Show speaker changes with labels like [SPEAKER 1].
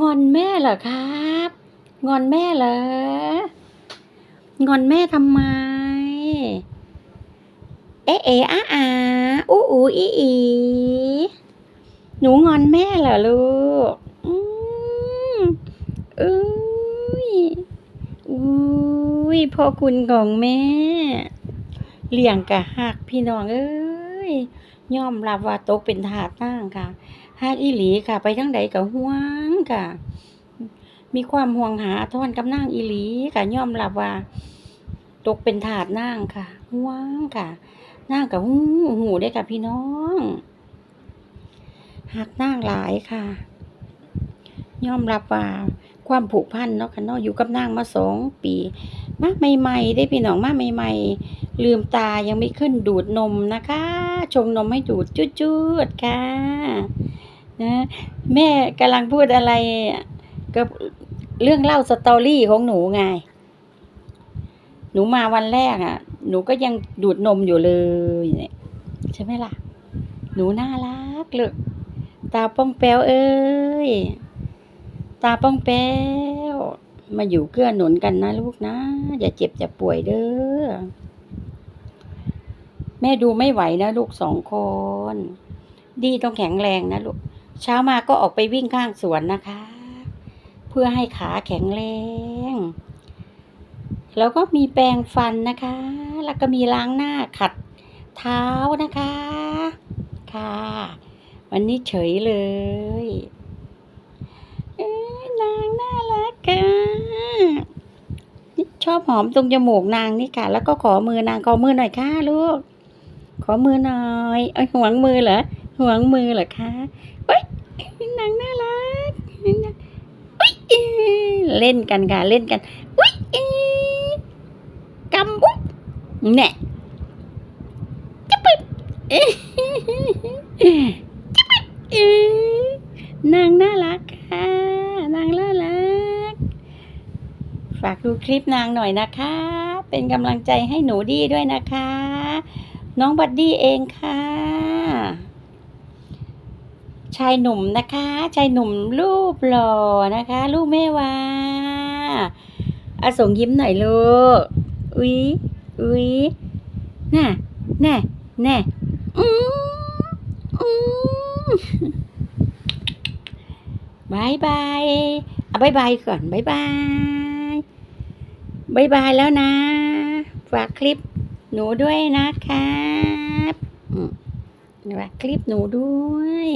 [SPEAKER 1] งอนแม่เหรอครับ งอนแม่เหรองอนแม่ทำไม เอ๊ะเอ๊ะอาอาอู้อูอีอีหนูงอนแม่เหรอลูกอืมอุ้ยอุ้ยพ่อคุณของแม่ เลี้ยงกะหักพี่น้องเอ้ย ย่อมรับว่าตกเป็นทาสนางค่ะฮักอีหลีค่ะ ไปทั้งใดก็ห่วงค่ะ มีความห่วงหาทอนกับนางอีหลีค่ะย่อมรับว่า ตกเป็นทาสนางค่ะห่วงค่ะนางกับหูหูได้อค่ะพี่น้องหักนางหลายค่ะ ย่อมรับว่า ความผูกพันเนาะค่ะเนาะอยู่กับนางมาสองปีมาใหม่ๆได้พี่น้องมาใหม่ๆลืมตายังไม่ขึ้นดูดนมนะคะ ชงนมให้ดูดจุดๆค่ะนะแม่กำลังพูดอะไรกับเรื่องเล่าสตอรี่ของหนูไง หนูมาวันแรกอะ หนูก็ยังดูดนมอยู่เลยใช่ไหมล่ะ หนูน่ารักเลยตาป้องแป้วเอ้ย ตาป้องแป้ว มาอยู่เกื้อหนุนกันนะลูกนะ อย่าเจ็บอย่าป่วยเด้อ แม่ดูไม่ไหวนะลูกสองคน ดีต้องแข็งแรงนะลูก เช้ามาก็ออกไปวิ่งข้างสวนนะคะ เพื่อให้ขาแข็งแรง แล้วก็มีแปรงฟันนะคะ แล้วก็มีล้างหน้าขัดเท้านะคะ ค่ะ วันนี้เฉยเลย เอ้ยนางน่ารักค่ะ ชอบหอมตรงจมูกนางนี่ค่ะ แล้วก็ขอมือนางขอมือหน่อยค่ะลูก ขอมือหน่อยเอ้ยห่วงมือเหรอห่วงมือเหรอคะเฮ้ยนางน่ารักวุ้ยเล่นกันค่ะเล่นกันอุ้ยเอ้ยกำอุ๊ยแน่จะไปเอ้ยจะไปเอ้ยนางน่ารักค่ะ นางน่ารัก ฝากดูคลิปนางหน่อยนะคะ เป็นกำลังใจให้หนูดีด้วยนะคะ น้องบัดดี้เองค่ะ ชายหนุ่มนะคะ ชายหนุ่มรูปหล่อนะคะลูกแม่วาอาส่งยิ้มหน่อยลูกอุ๊ยอุ๊ยน่ะแน่แน่อืมอืมบายบายเอะบายบายก่อนบายบาย บายบายแล้วนะ ฝากคลิปหนูด้วยนะครับอืมฝากคลิปหนูด้วย